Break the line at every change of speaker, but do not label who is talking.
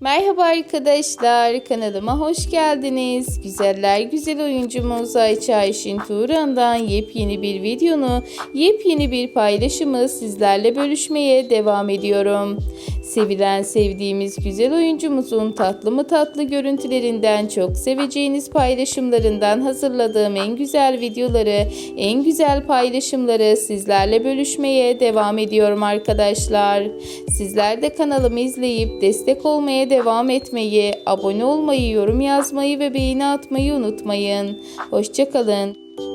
Merhaba arkadaşlar, kanalıma hoş geldiniz. Güzeller güzel oyuncumuz Ayça Ayşin Turan'dan yepyeni bir videonu, yepyeni bir paylaşımı sizlerle bölüşmeye devam ediyorum. Sevilen sevdiğimiz güzel oyuncumuzun tatlı mı tatlı görüntülerinden çok seveceğiniz paylaşımlarından hazırladığım en güzel videoları, en güzel paylaşımları sizlerle bölüşmeye devam ediyorum arkadaşlar. Sizler de kanalımı izleyip destek olmaya devam etmeyi, abone olmayı, yorum yazmayı ve beğeni atmayı unutmayın. Hoşçakalın.